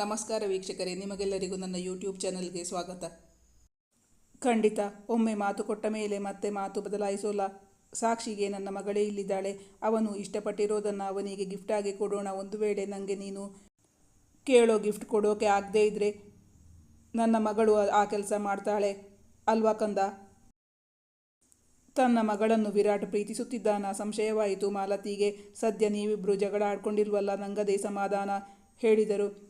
ನಮಸ್ಕಾರ ವೀಕ್ಷಕರೇ, ನಿಮಗೆಲ್ಲರಿಗೂ ನನ್ನ ಯೂಟ್ಯೂಬ್ ಚಾನಲ್ಗೆ ಸ್ವಾಗತ. ಖಂಡಿತ, ಒಮ್ಮೆ ಮಾತು ಕೊಟ್ಟ ಮೇಲೆ ಮತ್ತೆ ಮಾತು ಬದಲಾಯಿಸೋಲ್ಲ. ಸಾಕ್ಷಿಗೆ ನನ್ನ ಮಗಳೇ ಇಲ್ಲಿದ್ದಾಳೆ. ಅವನು ಇಷ್ಟಪಟ್ಟಿರೋದನ್ನು ಅವನಿಗೆ ಗಿಫ್ಟಾಗಿ ಕೊಡೋಣ. ಒಂದು ವೇಳೆ ನನಗೆ ನೀನು ಕೇಳೋ ಗಿಫ್ಟ್ ಕೊಡೋಕೆ ಆಗದೇ ಇದ್ದರೆ ನನ್ನ ಮಗಳು ಆ ಕೆಲಸ ಮಾಡ್ತಾಳೆ. ಅಲ್ವಾ ಕಂದ? ತನ್ನ ಮಗಳನ್ನು ವಿರಾಟ್ ಪ್ರೀತಿಸುತ್ತಿದ್ದಾನ? ಸಂಶಯವಾಯಿತು ಮಾಲತಿಗೆ. ಸದ್ಯ ನೀವಿಬ್ಬರು ಜಗಳ ಆಡ್ಕೊಂಡಿಲ್ವಲ್ಲ? ನಂಗದೇ ಸಮಾಧಾನ, ಹೇಳಿದರು.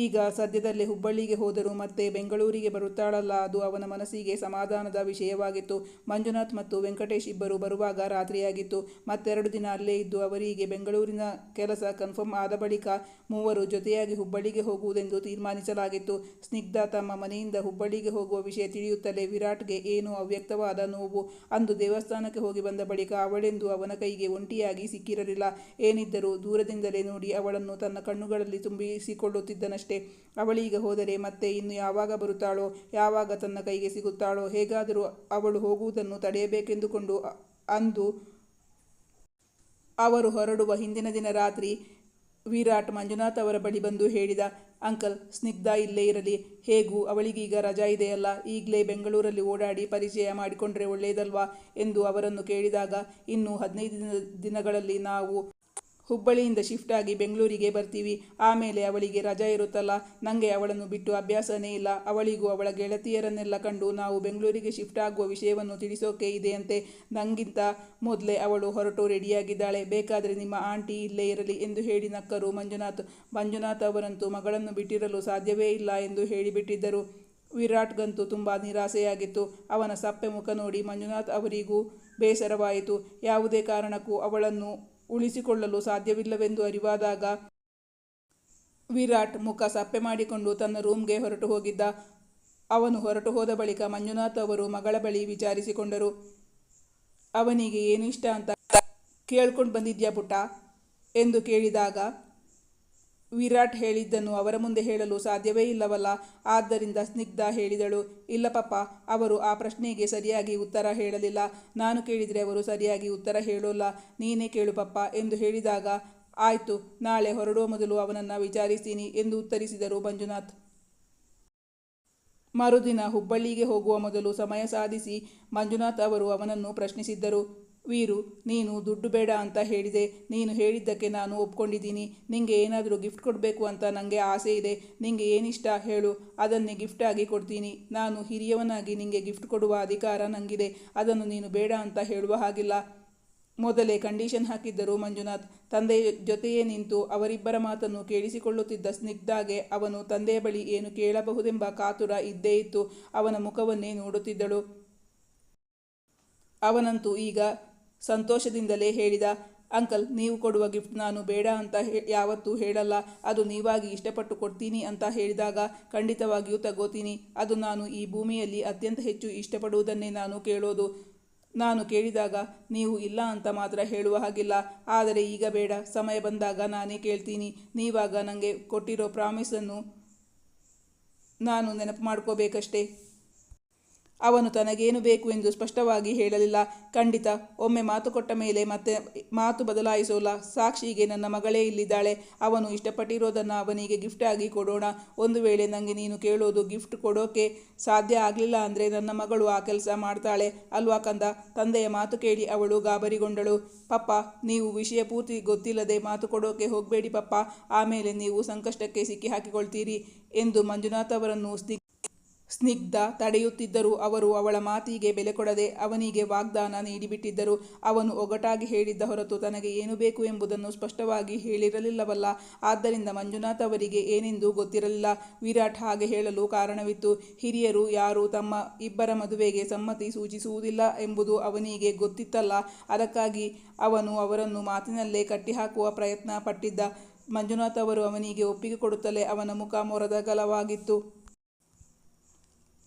ಈಗ ಸದ್ಯದಲ್ಲೇ ಹುಬ್ಬಳ್ಳಿಗೆ ಹೋದರು ಮತ್ತೆ ಬೆಂಗಳೂರಿಗೆ ಬರುತ್ತಾಳಲ್ಲ, ಅದು ಅವನ ಮನಸ್ಸಿಗೆ ಸಮಾಧಾನದ ವಿಷಯವಾಗಿತ್ತು. ಮಂಜುನಾಥ್ ಮತ್ತು ವೆಂಕಟೇಶ್ ಇಬ್ಬರು ಬರುವಾಗ ರಾತ್ರಿಯಾಗಿತ್ತು. ಮತ್ತೆರಡು ದಿನ ಅಲ್ಲೇ ಇದ್ದು ಅವರಿಗೆ ಬೆಂಗಳೂರಿನ ಕೆಲಸ ಕನ್ಫರ್ಮ್ ಆದ ಬಳಿಕ ಮೂವರು ಜೊತೆಯಾಗಿ ಹುಬ್ಬಳ್ಳಿಗೆ ಹೋಗುವುದೆಂದು ತೀರ್ಮಾನಿಸಲಾಗಿತ್ತು. ಸ್ನಿಗ್ಧ ತಮ್ಮ ಮನೆಯಿಂದ ಹುಬ್ಬಳ್ಳಿಗೆ ಹೋಗುವ ವಿಷಯ ತಿಳಿಯುತ್ತಲೇ ವಿರಾಟ್ಗೆ ಏನೋ ಅವ್ಯಕ್ತವಾದ ನೋವು. ಅಂದು ದೇವಸ್ಥಾನಕ್ಕೆ ಹೋಗಿ ಬಂದ ಬಳಿಕ ಅವಳೆಂದು ಅವನ ಕೈಗೆ ಒಂಟಿಯಾಗಿ ಸಿಕ್ಕಿರಲಿಲ್ಲ. ಏನಿದ್ದರೂ ದೂರದಿಂದಲೇ ನೋಡಿ ಅವಳನ್ನು ತನ್ನ ಕಣ್ಣುಗಳಲ್ಲಿ ತುಂಬಿಸಿಕೊಳ್ಳುತ್ತಿದ್ದನಷ್ಟೇ ಅವಳೀಗ ಹೋದರೆ ಮತ್ತೆ ಇನ್ನು ಯಾವಾಗ ಬರುತ್ತಾಳೋ, ಯಾವಾಗ ತನ್ನ ಕೈಗೆ ಸಿಗುತ್ತಾಳೋ, ಹೇಗಾದರೂ ಅವಳು ಹೋಗುವುದನ್ನು ತಡೆಯಬೇಕೆಂದುಕೊಂಡು ಅಂದು ಅವರು ಹೊರಡುವ ಹಿಂದಿನ ದಿನ ರಾತ್ರಿ ವಿರಾಟ್ ಮಂಜುನಾಥ್ ಅವರ ಬಳಿ ಬಂದು ಹೇಳಿದ, ಅಂಕಲ್, ಸ್ನಿಗ್ಧ ಇಲ್ಲೇ ಇರಲಿ. ಹೇಗೂ? ಅವಳಿಗೀಗ ರಜಾ ಇದೆಯಲ್ಲ. ಈಗಲೇ ಬೆಂಗಳೂರಲ್ಲಿ ಓಡಾಡಿ ಪರಿಚಯ ಮಾಡಿಕೊಂಡ್ರೆ ಒಳ್ಳೆಯದಲ್ವಾ ಎಂದು ಅವರನ್ನು ಕೇಳಿದಾಗ, ಇನ್ನು ಹದಿನೈದು ದಿನ, ದಿನಗಳಲ್ಲಿ ನಾವು ಹುಬ್ಬಳ್ಳಿಯಿಂದ ಶಿಫ್ಟ್ ಆಗಿ ಬೆಂಗಳೂರಿಗೆ ಬರ್ತೀವಿ. ಆಮೇಲೆ ಅವಳಿಗೆ ರಜಾ ಇರುತ್ತಲ್ಲ. ನನಗೆ ಅವಳನ್ನು ಬಿಟ್ಟು ಅಭ್ಯಾಸನೇ ಇಲ್ಲ. ಅವಳಿಗೂ ಅವಳ ಗೆಳತಿಯರನ್ನೆಲ್ಲ ಕಂಡು ನಾವು ಬೆಂಗಳೂರಿಗೆ ಶಿಫ್ಟ್ ಆಗುವ ವಿಷಯವನ್ನು ತಿಳಿಸೋಕೆ ಇದೆಯಂತೆ. ನನಗಿಂತ ಮೊದಲೇ ಅವಳು ಹೊರಟು ರೆಡಿಯಾಗಿದ್ದಾಳೆ. ಬೇಕಾದರೆ ನಿಮ್ಮ ಆಂಟಿ ಇಲ್ಲೇ ಇರಲಿ ಎಂದು ಹೇಳಿ ನಕ್ಕರು ಮಂಜುನಾಥ್. ಮಂಜುನಾಥ್ ಅವರಂತೂ ಮಗಳನ್ನು ಬಿಟ್ಟಿರಲು ಸಾಧ್ಯವೇ ಇಲ್ಲ ಎಂದು ಹೇಳಿಬಿಟ್ಟಿದ್ದರು. ವಿರಾಟ್ಗಂತೂ ತುಂಬ ನಿರಾಸೆಯಾಗಿತ್ತು. ಅವನ ಸಪ್ಪೆ ಮುಖ ನೋಡಿ ಮಂಜುನಾಥ್ ಅವರಿಗೂ ಬೇಸರವಾಯಿತು. ಯಾವುದೇ ಕಾರಣಕ್ಕೂ ಅವಳನ್ನು ಉಳಿಸಿಕೊಳ್ಳಲು ಸಾಧ್ಯವಿಲ್ಲವೆಂದು ಅರಿವಾದಾಗ ವಿರಾಟ್ ಮುಖ ಸಪ್ಪೆ ಮಾಡಿಕೊಂಡು ತನ್ನ ರೂಮ್ಗೆ ಹೊರಟು ಹೋಗಿದ್ದ. ಅವನು ಹೊರಟು ಹೋದ ಬಳಿಕ ಮಂಜುನಾಥ್ ಅವರು ಮಗಳ ಬಳಿ ವಿಚಾರಿಸಿಕೊಂಡರು. ಅವನಿಗೆ ಏನಿಷ್ಟ ಅಂತ ಕೇಳ್ಕೊಂಡು ಬಂದಿದ್ಯಾ ಪುಟ್ಟ? ಎಂದು ಕೇಳಿದಾಗ ವಿರಾಟ್ ಹೇಳಿದ್ದನ್ನು ಅವರ ಮುಂದೆ ಹೇಳಲು ಸಾಧ್ಯವೇ ಇಲ್ಲವಲ್ಲ? ಆದ್ದರಿಂದ ಸ್ನಿಗ್ಧ ಹೇಳಿದಳು. ಇಲ್ಲ ಪಪ್ಪ ಅವರು ಆ ಪ್ರಶ್ನೆಗೆ ಸರಿಯಾಗಿ ಉತ್ತರ ಹೇಳಲಿಲ್ಲ. ನಾನು ಕೇಳಿದರೆ ಅವರು ಸರಿಯಾಗಿ ಉತ್ತರ ಹೇಳೋಲ್ಲ. ನೀನೇ ಕೇಳು ಪಪ್ಪ ಎಂದು ಹೇಳಿದಾಗ, ಆಯಿತು, ನಾಳೆ ಹೊರಡುವ ಮೊದಲು ಅವನನ್ನು ವಿಚಾರಿಸ್ತೀನಿ ಎಂದು ಉತ್ತರಿಸಿದರು ಮಂಜುನಾಥ್. ಮರುದಿನ ಹುಬ್ಬಳ್ಳಿಗೆ ಹೋಗುವ ಮೊದಲು ಸಮಯ ಸಾಧಿಸಿ ಮಂಜುನಾಥ್ ಅವರು ಅವನನ್ನು ಪ್ರಶ್ನಿಸಿದ್ದರು. ವೀರು, ನೀನು ದುಡ್ಡು ಬೇಡ ಅಂತ ಹೇಳಿದೆ. ನೀನು ಹೇಳಿದ್ದಕ್ಕೆ ನಾನು ಒಪ್ಕೊಂಡಿದ್ದೀನಿ. ನಿಂಗೆ ಏನಾದರೂ ಗಿಫ್ಟ್ ಕೊಡಬೇಕು ಅಂತ ನನಗೆ ಆಸೆ ಇದೆ. ನಿಂಗೆ ಏನಿಷ್ಟ ಹೇಳು. ಅದನ್ನೇ ಗಿಫ್ಟಾಗಿ ಕೊಡ್ತೀನಿ. ನಾನು ಹಿರಿಯವನಾಗಿ ನಿಂಗೆ ಗಿಫ್ಟ್ ಕೊಡುವ ಅಧಿಕಾರ ನನಗಿದೆ ಅದನ್ನು ನೀನು ಬೇಡ ಅಂತ ಹೇಳುವ ಹಾಗಿಲ್ಲ. ಮೊದಲೇ ಕಂಡೀಷನ್ ಹಾಕಿದ್ದರು ಮಂಜುನಾಥ್. ತಂದೆಯ ಜೊತೆಯೇ ನಿಂತು ಅವರಿಬ್ಬರ ಮಾತನ್ನು ಕೇಳಿಸಿಕೊಳ್ಳುತ್ತಿದ್ದ ಸ್ನಿಗ್ಧಾಗೆ ಅವನು ತಂದೆಯ ಬಳಿ ಏನು ಕೇಳಬಹುದೆಂಬ ಕಾತುರ ಇದ್ದೇ ಇತ್ತು. ಅವನ ಮುಖವನ್ನೇ ನೋಡುತ್ತಿದ್ದಳು. ಅವನಂತೂ ಈಗ ಸಂತೋಷದಿಂದಲೇ ಹೇಳಿದ, ಅಂಕಲ್, ನೀವು ಕೊಡುವ ಗಿಫ್ಟ್ ನಾನು ಬೇಡ ಅಂತ ಯಾವತ್ತೂ ಹೇಳಲ್ಲ. ಅದು ನೀವಾಗಿ ಇಷ್ಟಪಟ್ಟು ಕೊಡ್ತೀನಿ ಅಂತ ಹೇಳಿದಾಗ ಖಂಡಿತವಾಗಿಯೂ ತಗೋತೀನಿ. ಅದು ನಾನು ಈ ಭೂಮಿಯಲ್ಲಿ ಅತ್ಯಂತ ಹೆಚ್ಚು ಇಷ್ಟಪಡುವುದನ್ನೇ ನಾನು ಕೇಳೋದು. ನಾನು ಕೇಳಿದಾಗ ನೀವು ಇಲ್ಲ ಅಂತ ಮಾತ್ರ ಹೇಳುವ ಹಾಗಿಲ್ಲ. ಆದರೆ ಈಗ ಬೇಡ. ಸಮಯ ಬಂದಾಗ ನಾನೇ ಕೇಳ್ತೀನಿ. ನೀವಾಗ ನನಗೆ ಕೊಟ್ಟಿರೋ ಪ್ರಾಮಿಸನ್ನು ನಾನು ನೆನಪು ಮಾಡ್ಕೋಬೇಕಷ್ಟೇ. ಅವನು ತನಗೇನು ಬೇಕು ಎಂದು ಸ್ಪಷ್ಟವಾಗಿ ಹೇಳಲಿಲ್ಲ. ಖಂಡಿತ, ಒಮ್ಮೆ ಮಾತು ಕೊಟ್ಟ ಮೇಲೆ ಮತ್ತೆ ಮಾತು ಬದಲಾಯಿಸೋಲ್ಲ. ಸಾಕ್ಷಿಗೆ ನನ್ನ ಮಗಳೇ ಇಲ್ಲಿದ್ದಾಳೆ. ಅವನು ಇಷ್ಟಪಟ್ಟಿರೋದನ್ನು ಅವನಿಗೆ ಗಿಫ್ಟ್ ಆಗಿ ಕೊಡೋಣ. ಒಂದು ವೇಳೆ ನನಗೆ ನೀನು ಕೇಳೋದು ಗಿಫ್ಟ್ ಕೊಡೋಕೆ ಸಾಧ್ಯ ಆಗಲಿಲ್ಲ ಅಂದರೆ ನನ್ನ ಮಗಳು ಆ ಕೆಲಸ ಮಾಡ್ತಾಳೆ. ಅಲ್ವಾ ಕಂದ? ತಂದೆಯ ಮಾತು ಕೇಳಿ ಅವಳು ಗಾಬರಿಗೊಂಡಳು. ಪಪ್ಪ, ನೀವು ವಿಷಯ ಪೂರ್ತಿ ಗೊತ್ತಿಲ್ಲದೆ ಮಾತು ಕೊಡೋಕೆ ಹೋಗಬೇಡಿ ಪಪ್ಪ. ಆಮೇಲೆ ನೀವು ಸಂಕಷ್ಟಕ್ಕೆ ಸಿಕ್ಕಿ ಹಾಕಿಕೊಳ್ತೀರಿ ಎಂದು ಮಂಜುನಾಥ್ ಅವರನ್ನು ಸ್ನಿಗ್ಧ ತಡೆಯುತ್ತಿದ್ದರು ಅವರು ಅವಳ ಮಾತಿಗೆ ಬೆಲೆ ಕೊಡದೆ ಅವನಿಗೆ ವಾಗ್ದಾನ ನೀಡಿಬಿಟ್ಟಿದ್ದರು. ಅವನು ಒಗಟಾಗಿ ಹೇಳಿದ್ದ ಹೊರತು ತನಗೆ ಏನು ಬೇಕು ಎಂಬುದನ್ನು ಸ್ಪಷ್ಟವಾಗಿ ಹೇಳಿರಲಿಲ್ಲವಲ್ಲ. ಆದ್ದರಿಂದ ಮಂಜುನಾಥ್ ಅವರಿಗೆ ಏನೆಂದು ಗೊತ್ತಿರಲಿಲ್ಲ. ವಿರಾಟ್ ಹಾಗೆ ಹೇಳಲು ಕಾರಣವಿತ್ತು. ಹಿರಿಯರು ಯಾರು ತಮ್ಮ ಇಬ್ಬರ ಮದುವೆಗೆ ಸಮ್ಮತಿ ಸೂಚಿಸುವುದಿಲ್ಲ ಎಂಬುದು ಅವನಿಗೆ ಗೊತ್ತಿತ್ತಲ್ಲ. ಅದಕ್ಕಾಗಿ ಅವನು ಅವರನ್ನು ಮಾತಿನಲ್ಲೇ ಕಟ್ಟಿಹಾಕುವ ಪ್ರಯತ್ನ ಪಟ್ಟಿದ್ದ ಮಂಜುನಾಥ್ ಅವರು ಅವನಿಗೆ ಒಪ್ಪಿಗೆ ಕೊಡುತ್ತಲೇ ಅವನ ಮುಖ ಮೊರದಗಲವಾಗಿತ್ತು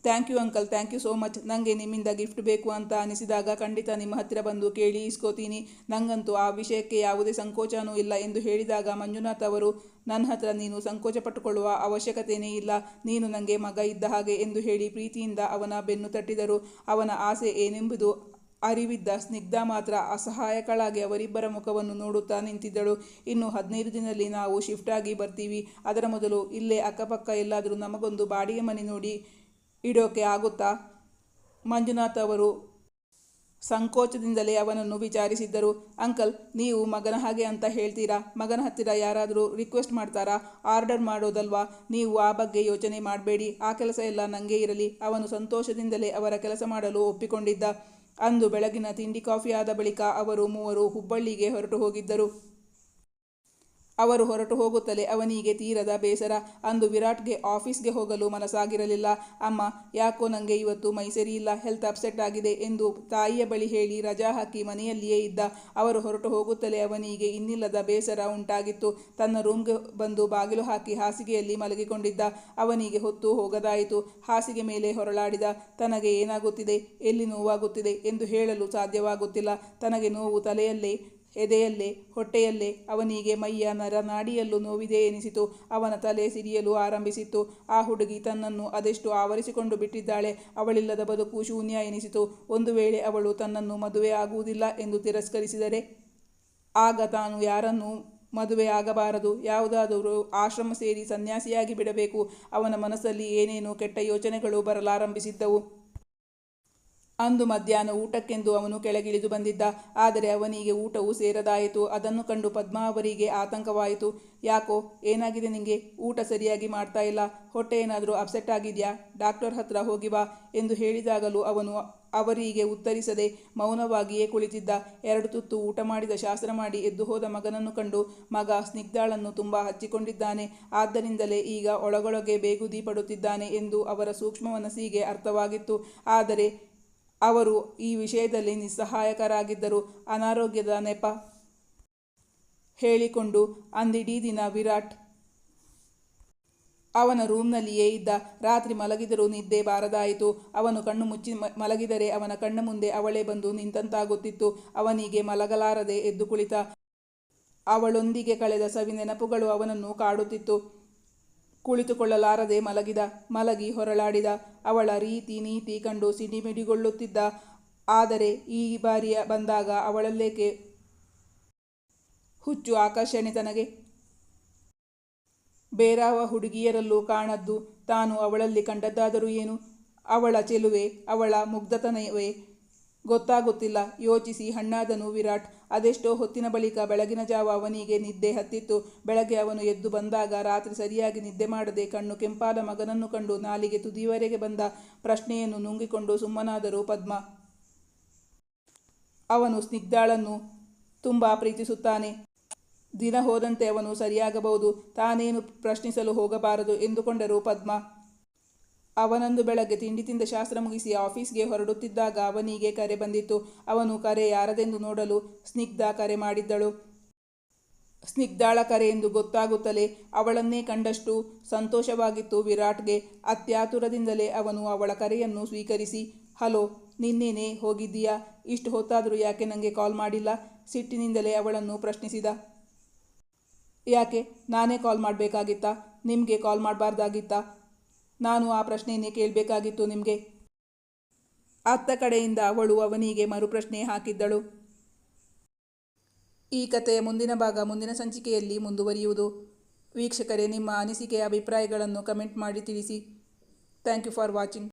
thank you uncle, thank you so much. ನನಗೆ ನಿಮ್ಮಿಂದ ಗಿಫ್ಟ್ ಬೇಕು ಅಂತ ಅನಿಸಿದಾಗ ಖಂಡಿತ ನಿಮ್ಮ ಹತ್ತಿರ ಬಂದು ಕೇಳಿ ಇಸ್ಕೋತೀನಿ. ನನಗಂತೂ ಆ ವಿಷಯಕ್ಕೆ ಯಾವುದೇ ಸಂಕೋಚನೂ ಇಲ್ಲ ಎಂದು ಹೇಳಿದಾಗ ಮಂಜುನಾಥ್ ಅವರು, ನನ್ನ ಹತ್ರ ನೀನು ಸಂಕೋಚ ಪಟ್ಟುಕೊಳ್ಳುವ ಅವಶ್ಯಕತೆಯೇ ಇಲ್ಲ. ನೀನು ನನಗೆ ಮಗ ಇದ್ದ ಹಾಗೆ ಎಂದು ಹೇಳಿ ಪ್ರೀತಿಯಿಂದ ಅವನ ಬೆನ್ನು ತಟ್ಟಿದರು. ಅವನ ಆಸೆ ಏನೆಂಬುದು ಅರಿವಿದ್ದ ಸ್ನಿಗ್ಧ ಮಾತ್ರ ಅಸಹಾಯಕಳಾಗಿ ಅವರಿಬ್ಬರ ಮುಖವನ್ನು ನೋಡುತ್ತಾ ನಿಂತಿದ್ದಳು. ಇನ್ನು ಹದಿನೈದು ದಿನದಲ್ಲಿ ನಾವು ಶಿಫ್ಟ್ ಆಗಿ ಬರ್ತೀವಿ. ಅದರ ಮೊದಲು ಇಲ್ಲೇ ಅಕ್ಕಪಕ್ಕ ಎಲ್ಲಾದರೂ ನಮಗೊಂದು ಬಾಡಿಗೆ ಮನೆ ನೋಡಿ ಇಡೋಕೆ ಆಗುತ್ತಾ? ಮಂಜುನಾಥ್ ಅವರು ಸಂಕೋಚದಿಂದಲೇ ಅವನನ್ನು ವಿಚಾರಿಸಿದ್ದರು. ಅಂಕಲ್, ನೀವು ಮಗನ ಹಾಗೆ ಅಂತ ಹೇಳ್ತೀರಾ? ಮಗನ ಹತ್ತಿರ ಯಾರಾದರೂ ರಿಕ್ವೆಸ್ಟ್ ಮಾಡ್ತಾರಾ? ಆರ್ಡರ್ ಮಾಡೋದಲ್ವಾ? ನೀವು ಆ ಬಗ್ಗೆ ಯೋಚನೆ ಮಾಡಬೇಡಿ. ಆ ಕೆಲಸ ಎಲ್ಲ ನನಗೆ ಇರಲಿ. ಅವನು ಸಂತೋಷದಿಂದಲೇ ಅವರ ಕೆಲಸ ಮಾಡಲು ಒಪ್ಪಿಕೊಂಡಿದ್ದ. ಅಂದು ಬೆಳಗಿನ ತಿಂಡಿ ಕಾಫಿ ಆದ ಬಳಿಕ ಅವರು ಮೂವರು ಹುಬ್ಬಳ್ಳಿಗೆ ಹೊರಟು ಹೋಗಿದ್ದರು. ಅವರು ಹೊರಟು ಹೋಗುತ್ತಲೇ ಅವನಿಗೆ ತೀರದ ಬೇಸರ. ಅಂದು ವಿರಾಟ್ಗೆ ಆಫೀಸ್ಗೆ ಹೋಗಲು ಮನಸ್ಸಾಗಿರಲಿಲ್ಲ. ಅಮ್ಮ, ಯಾಕೋ ನನಗೆ ಇವತ್ತು ಮೈ ಸರಿ ಇಲ್ಲ, ಹೆಲ್ತ್ ಅಪ್ಸೆಟ್ ಆಗಿದೆ ಎಂದು ತಾಯಿಯ ಬಳಿ ಹೇಳಿ ರಜಾ ಹಾಕಿ ಮನೆಯಲ್ಲಿಯೇ ಇದ್ದ. ಅವರು ಹೊರಟು ಹೋಗುತ್ತಲೇ ಅವನಿಗೆ ಇನ್ನಿಲ್ಲದ ಬೇಸರ ಉಂಟಾಗಿತ್ತು. ತನ್ನ ರೂಮ್ಗೆ ಬಂದು ಬಾಗಿಲು ಹಾಕಿ ಹಾಸಿಗೆಯಲ್ಲಿ ಮಲಗಿಕೊಂಡಿದ್ದ. ಅವನಿಗೆ ಹೊತ್ತು ಹೋಗದಾಯಿತು. ಹಾಸಿಗೆ ಮೇಲೆ ಹೊರಳಾಡಿದ. ತನಗೆ ಏನಾಗುತ್ತಿದೆ? ಎಲ್ಲಿ ನೋವಾಗುತ್ತಿದೆ ಎಂದು ಹೇಳಲು ಸಾಧ್ಯವಾಗುತ್ತಿಲ್ಲ. ತನಗೆ ನೋವು ತಲೆಯಲ್ಲೇ ಎದೆಯಲ್ಲೇ, ಹೊಟ್ಟೆಯಲ್ಲೇ ಅವನಿಗೆ ಮೈಯ ನರನಾಡಿಯಲ್ಲೂ ನೋವಿದೆ ಎನಿಸಿತು. ಅವನ ತಲೆ ಸಿರಿಯಲು ಆರಂಭಿಸಿತ್ತು. ಆ ಹುಡುಗಿ ತನ್ನನ್ನು ಅದೆಷ್ಟು ಆವರಿಸಿಕೊಂಡು ಬಿಟ್ಟಿದ್ದಾಳೆ ಅವಳಿಲ್ಲದ ಬದುಕು ಶೂನ್ಯ ಎನಿಸಿತು. ಒಂದು ವೇಳೆ ಅವಳು ತನ್ನನ್ನು ಮದುವೆ ಆಗುವುದಿಲ್ಲ ಎಂದು ತಿರಸ್ಕರಿಸಿದರೆ, ಆಗ ತಾನು ಯಾರನ್ನು ಮದುವೆ ಆಗಬಾರದು. ಯಾವುದಾದರೂ ಆಶ್ರಮ ಸೇರಿ ಸನ್ಯಾಸಿಯಾಗಿ ಬಿಡಬೇಕು. ಅವನ ಮನಸ್ಸಲ್ಲಿ ಏನೇನು ಕೆಟ್ಟ ಯೋಚನೆಗಳು ಬರಲಾರಂಭಿಸಿದ್ದವು. ಅಂದು ಮಧ್ಯಾಹ್ನ ಊಟಕ್ಕೆಂದು ಅವನು ಕೆಳಗಿಳಿದು ಬಂದಿದ್ದ. ಆದರೆ ಅವನಿಗೆ ಊಟವು ಸೇರದಾಯಿತು. ಅದನ್ನು ಕಂಡು ಪದ್ಮಾವರಿಗೆ ಆತಂಕವಾಯಿತು. ಯಾಕೋ, ಏನಾಗಿದೆ ನಿಮಗೆ ಊಟ ಸರಿಯಾಗಿ ಮಾಡ್ತಾ ಇಲ್ಲ. ಹೊಟ್ಟೆ ಏನಾದರೂ ಅಪ್ಸೆಟ್ ಆಗಿದೆಯಾ? ಡಾಕ್ಟರ್ ಹತ್ರ ಹೋಗಿ ಬಾ ಎಂದು ಹೇಳಿದಾಗಲೂ ಅವನು ಅವರಿಗೆ ಉತ್ತರಿಸದೆ ಮೌನವಾಗಿಯೇ ಕುಳಿತಿದ್ದ. ಎರಡು ತುತ್ತು ಊಟ ಮಾಡಿದ ಶಾಸ್ತ್ರ ಮಾಡಿ ಎದ್ದು ಹೋದ ಮಗನನ್ನು ಕಂಡು ಮಗ ಸ್ನಿಗ್ಧಾಳನ್ನು ತುಂಬ ಹಚ್ಚಿಕೊಂಡಿದ್ದಾನೆ. ಆದ್ದರಿಂದಲೇ ಈಗ ಒಳಗೊಳಗೆ ಬೇಗುದಿ ಪಡುತ್ತಿದ್ದಾನೆ ಎಂದು ಅವರ ಸೂಕ್ಷ್ಮ ಮನಸ್ಸಿಗೆ ಅರ್ಥವಾಗಿತ್ತು. ಆದರೆ ಅವರು ಈ ವಿಷಯದಲ್ಲಿ ನಿಸ್ಸಹಾಯಕರಾಗಿದ್ದರು. ಅನಾರೋಗ್ಯದ ನೆಪ ಹೇಳಿಕೊಂಡು ಅಂದಿಡೀ ದಿನ ವಿರಾಟ್ ಅವನ ರೂಮ್ನಲ್ಲಿಯೇ ಇದ್ದ. ರಾತ್ರಿ ಮಲಗಿದರೂ ನಿದ್ದೆ ಬಾರದಾಯಿತು. ಅವನು ಕಣ್ಣು ಮುಚ್ಚಿ ಮಲಗಿದರೆ ಅವನ ಕಣ್ಣ ಮುಂದೆ ಅವಳೇ ಬಂದು ನಿಂತಂತಾಗುತ್ತಿತ್ತು. ಅವನಿಗೆ ಮಲಗಲಾರದೆ ಎದ್ದು ಕುಳಿತ ಅವಳೊಂದಿಗೆ ಕಳೆದ ಸವಿ ನೆನಪುಗಳು ಅವನನ್ನು ಕಾಡುತ್ತಿತ್ತು. ಕುಳಿತುಕೊಳ್ಳಲಾರದೆ ಮಲಗಿದ, ಮಲಗಿ ಹೊರಳಾಡಿದ, ಅವಳ ರೀತಿ ನೀತಿ ಕಂಡು ಸಿಡಿಮಿಡಿಗೊಳ್ಳುತ್ತಿದ್ದ. ಆದರೆ ಈ ಬಾರಿಯ ಬಂದಾಗ ಅವಳಲ್ಲೇಕೆ? ಹುಚ್ಚು ಆಕರ್ಷಣೆ ತನಗೆ. ಬೇರಾವ ಹುಡುಗಿಯರಲ್ಲೂ ಕಾಣದ್ದು ತಾನು ಅವಳಲ್ಲಿ ಕಂಡದ್ದಾದರೂ ಏನು? ಅವಳ ಚೆಲುವೆ, ಅವಳ ಮುಗ್ಧತನವೇ? ಗೊತ್ತಾಗುತ್ತಿಲ್ಲ. ಯೋಚಿಸಿ ಹಣ್ಣಾದನು ವಿರಾಟ್, ಅದೆಷ್ಟೋ ಹೊತ್ತಿನ ಬಳಿಕ ಬೆಳಗಿನ ಜಾವ ಅವನಿಗೆ ನಿದ್ದೆ ಹತ್ತಿತ್ತು. ಬೆಳಗ್ಗೆ ಅವನು ಎದ್ದು ಬಂದಾಗ ರಾತ್ರಿ ಸರಿಯಾಗಿ ನಿದ್ದೆ ಮಾಡದೆ ಕಣ್ಣು ಕೆಂಪಾದ ಮಗನನ್ನು ಕಂಡು ನಾಲಿಗೆ ತುದಿಯವರೆಗೆ ಬಂದ ಪ್ರಶ್ನೆಯನ್ನು ನುಂಗಿಕೊಂಡು ಸುಮ್ಮನಾದರು ಪದ್ಮ. ಅವನು ಸ್ನಿಗ್ಧಾಳನ್ನು ತುಂಬ ಪ್ರೀತಿಸುತ್ತಾನೆ. ದಿನ ಹೋದಂತೆ ಅವನು ಸರಿಯಾಗಬಹುದು. ತಾನೇನು ಪ್ರಶ್ನಿಸಲು ಹೋಗಬಾರದು ಎಂದುಕೊಂಡರು ಪದ್ಮ. ಅವನಂದು ಬೆಳಗ್ಗೆ ತಿಂಡಿ ತಿಂದ ಶಾಸ್ತ್ರ ಮುಗಿಸಿ ಆಫೀಸ್ಗೆ ಹೊರಡುತ್ತಿದ್ದಾಗ ಅವನಿಗೆ ಕರೆ ಬಂದಿತ್ತು. ಅವನು ಕರೆ ಯಾರದೆಂದು ನೋಡಲು ಸ್ನಿಗ್ಧ ಕರೆ ಮಾಡಿದ್ದಳು. ಸ್ನಿಗ್ಧಾಳ ಕರೆ ಎಂದು ಗೊತ್ತಾಗುತ್ತಲೇ ಅವಳನ್ನೇ ಕಂಡಷ್ಟು ಸಂತೋಷವಾಗಿತ್ತು ವಿರಾಟ್ಗೆ. ಅತ್ಯಾತುರದಿಂದಲೇ ಅವನು ಅವಳ ಕರೆಯನ್ನು ಸ್ವೀಕರಿಸಿ, ಹಲೋ, ನಿನ್ನೇನೆ ಹೋಗಿದ್ದೀಯಾ? ಇಷ್ಟು ಹೊತ್ತಾದರೂ ಯಾಕೆ ನನಗೆ ಕಾಲ್ ಮಾಡಿಲ್ಲ? ಸಿಟ್ಟಿನಿಂದಲೇ ಅವಳನ್ನು ಪ್ರಶ್ನಿಸಿದ. ಯಾಕೆ? ನಾನೇ ಕಾಲ್ ಮಾಡಬೇಕಾಗಿತ್ತಾ? ನಿಮಗೆ ಕಾಲ್ ಮಾಡಬಾರ್ದಾಗಿತ್ತಾ? ನಾನು ಆ ಪ್ರಶ್ನೆಯನ್ನೇ ಕೇಳಬೇಕಾಗಿತ್ತು ನಿಮಗೆ. ಅತ್ತ ಕಡೆಯಿಂದ ಅವಳು ಅವನಿಗೆ ಮರುಪ್ರಶ್ನೆ ಹಾಕಿದ್ದಳು. ಈ ಕಥೆಯ ಮುಂದಿನ ಭಾಗ ಮುಂದಿನ ಸಂಚಿಕೆಯಲ್ಲಿ ಮುಂದುವರಿಯುವುದು. ವೀಕ್ಷಕರೇ, ನಿಮ್ಮ ಅನಿಸಿಕೆಯ ಅಭಿಪ್ರಾಯಗಳನ್ನು ಕಮೆಂಟ್ ಮಾಡಿ ತಿಳಿಸಿ. Thank you for watching.